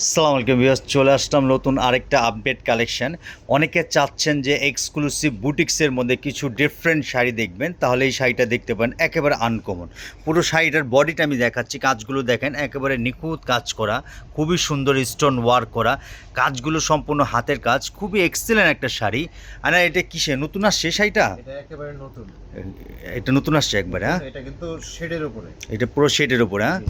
আসসালামু আলাইকুম ভিউয়ার্স চলে আসলাম নতুন আরেকটা আপডেট কালেকশন অনেকে চাচ্ছেন যে এক্সক্লুসিভ বুটিক্সের মধ্যে কিছু ডিফারেন্ট শাড়ি দেখবেন তাহলে এই শাড়িটা দেখতে পারেন একেবারে আনকমন পুরো শাড়িটার বডিটা আমি দেখাচ্ছি কাজগুলো দেখেন একেবারে নিখুঁত কাজ করা খুবই সুন্দর স্টোন ওয়ার্ক করা কাজগুলো সম্পূর্ণ হাতের কাজ খুবই এক্সেলেন্ট একটা শাড়ি। আর না, এটা কিসে নতুন আসছে শাড়িটা? এটা একেবারে নতুন। এটা নতুন আসছে একবারে হ্যাঁ? এটা কিন্তু শেডের উপরে। এটা পুরো শেডের উপর হ্যাঁ?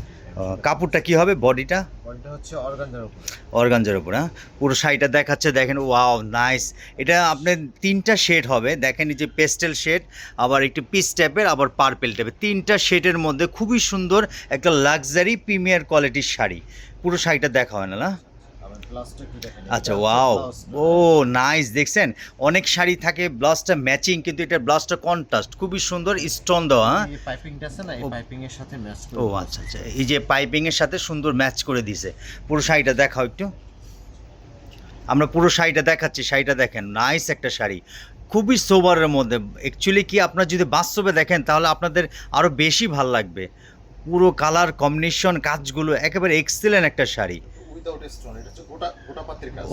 কাপড়টা কি হবে? বডিটা বডিটা হচ্ছে অর্গানজার উপর। অর্গানজার উপর হ্যাঁ? পুরো শাড়িটা দেখাচ্ছে দেখেন ওয়াও নাইস এটা আপনার তিনটা শেড হবে। দেখেন এই যে পেস্টেল শেড আবার একটু পিস টাইপের আবার পার্পেল টাইপের তিনটা শেডের মধ্যে খুবই সুন্দর একটা লাক্সারি প্রিমিয়ার কোয়ালিটির শাড়ি। পুরো শাড়িটা দেখা হয় না না? আচ্ছা ওয়াও ও নাইস দেখছেন? অনেক শাড়ি থাকে ব্লাউজটা ম্যাচিং কিন্তু এটা ব্লাউজটা কন্ট্রাস্ট খুবই সুন্দর স্টোন দেওয়া হ্যাঁ? এই পাইপিংটা আছে না এই ও। পাইপিং এর সাথে ম্যাচ করে ও আচ্ছা আচ্ছা এই যে পাইপিংয়ের সাথে সুন্দর ম্যাচ করে দিছে পুরো শাড়িটা দেখাও একটু। আমরা পুরো শাড়িটা দেখাচ্ছি শাড়িটা দেখেন নাইস একটা শাড়ি। খুবই সোবারের মধ্যে। অ্যাকচুয়ালি কি আপনার যদি বাস্তবে দেখেন তাহলে আপনাদের আরও বেশি ভালো লাগবে। পুরো কালার কম্বিনেশন কাজগুলো একেবারে এক্সেলেন্ট একটা শাড়ি।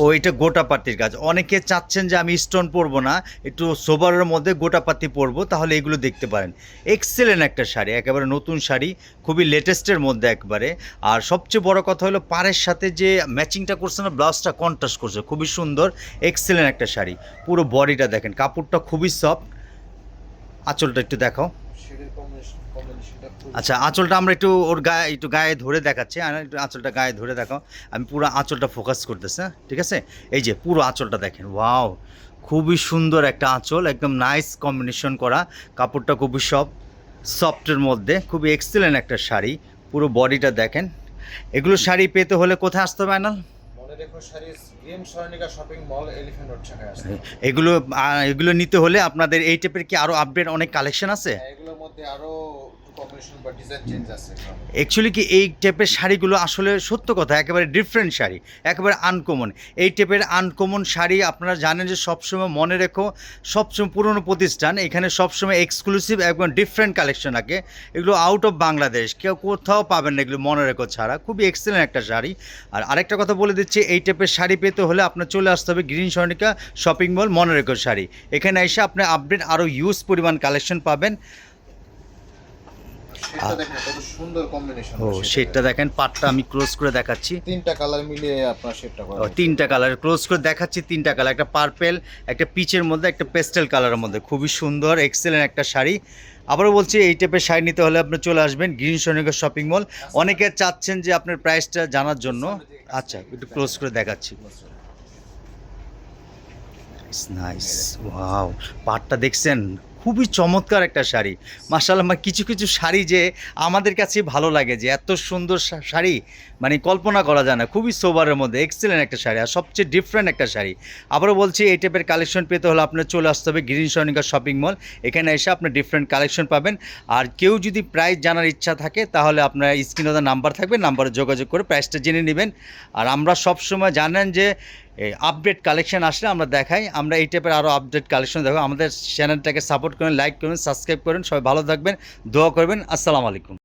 ও, এটা গোটা পাতির কাজ। অনেকে চাচ্ছেন যে আমি স্টোন পরবো না, একটু সোবারের মধ্যে গোটা পাতি পরবো, তাহলে এগুলো দেখতে পারেন। এক্সেলেন্ট একটা শাড়ি, একেবারে নতুন শাড়ি, খুবই লেটেস্টের মধ্যে একবারে। আর সবচেয়ে বড় কথা হলো পাড়ের সাথে যে ম্যাচিংটা করছে না ব্লাউজটা কন্ট্রাস্ট করছে, খুবই সুন্দর এক্সেলেন্ট একটা শাড়ি। পুরো বডিটা দেখেন, কাপড়টা খুবই সফট আঁচলটা একটু দেখাও। আচ্ছা আঁচলটা আমরা একটু ওর গায়ে, একটু গায়ে ধরে দেখাচ্ছি। আর একটু আঁচলটা গায়ে ধরে দেখাও। আমি পুরো আঁচলটা ফোকাস করতেছি হ্যাঁ? ঠিক আছে? এই যে পুরো আঁচলটা দেখেন ওয়াও খুবই সুন্দর একটা আঁচল, একদম নাইস কম্বিনেশন করা। কাপড়টা খুবই সব সফটের মধ্যে, খুবই এক্সেলেন্ট একটা শাড়ি। পুরো বডিটা দেখেন। এগুলো শাড়ি পেতে হলে কোথায় আসতে হবে আনাল এগুলো এগুলো নিতে হলে আপনাদের এই টাইপের কি আরও আপডেট অনেক কালেকশন আছে? হ্যাঁ, এগুলোর মধ্যে আরও আছে অ্যাকচুয়ালি কি এই টাইপের শাড়িগুলো আসলে সত্য কথা, একেবারে ডিফারেন্ট শাড়ি, একেবারে আনকমন এই টাইপের আনকমন শাড়ি আপনারা জানেন যে সবসময় মনে রেখো, সবসময় পুরনো প্রতিষ্ঠান, এখানে সবসময় এক্সক্লুসিভ একদম ডিফারেন্ট কালেকশন থাকে। এগুলো আউট অফ বাংলাদেশ কেউ কোথাও পাবেন না এগুলো মনে রেখো ছাড়া। খুবই এক্সেলেন্ট একটা শাড়ি। আর আরেকটা কথা বলে দিচ্ছি, এই টাইপের শাড়ি পেতে হলে আপনার চলে আসতে হবে গ্রিন স্বর্ণিকা শপিং মল মনে রেখো শাড়ি। এখানে এসে আপনি আপডেট আরও ইউজ পরিমাণ কালেকশন পাবেন সেটা দেখেন কত সুন্দর কম্বিনেশন ও শেডটা দেখেন পাটটা আমি ক্লোজ করে দেখাচ্ছি। তিনটা কালার মিলিয়ে আপনার শেডটা করা তিনটা কালার ক্লোজ করে দেখাচ্ছি তিনটা কালার একটা পার্পেল একটা পিচের মধ্যে একটা পেস্টেল কালারের মধ্যে। খুবই সুন্দর এক্সেলেন্ট একটা শাড়ি। আবারও বলছি এই টাইপের শাড়ি নিতে হলে আপনি চলে আসবেন গ্রিন সৈনিকের শপিং মল অনেকে চাচ্ছেন যে আপনার প্রাইসটা জানার জন্য। আচ্ছা একটু ক্লোজ করে দেখাচ্ছি। নাইস ওয়াও পাটটা দেখছেন? খুবই চমৎকার একটা শাড়ি। মার্শাল্লাহ আমার কিছু কিছু শাড়ি যে আমাদের কাছে ভালো লাগে, যে এত সুন্দর শাড়ি মানে কল্পনা করা যায় না, খুবই সোবারের মধ্যে এক্সেলেন্ট একটা শাড়ি, আর সবচেয়ে ডিফারেন্ট একটা শাড়ি। আবারও বলছি, এই টাইপের কালেকশন পেতে হলে আপনার চলে আসতে হবে গ্রিন সনিকা শপিং মল এখানে এসে আপনি ডিফারেন্ট কালেকশন পাবেন, আর কেউ যদি প্রাইস জানার ইচ্ছা থাকে, তাহলে আপনার স্ক্রিনে নাম্বার থাকবে নাম্বারে যোগাযোগ করে প্রাইসটা জেনে নেবেন। আর আমরা সবসময় জানেন যে আপডেট কালেকশন আসলে আমরা দেখাই। আমরা এই টাইপের আরও আপডেট কালেকশন দেখো আমাদের চ্যানেলটাকে সাপোর্ট করেন লাইক করুন সাবস্ক্রাইব করুন। সবাই ভালো থাকবেন, দোয়া করবেন। আসসালামু আলাইকুম।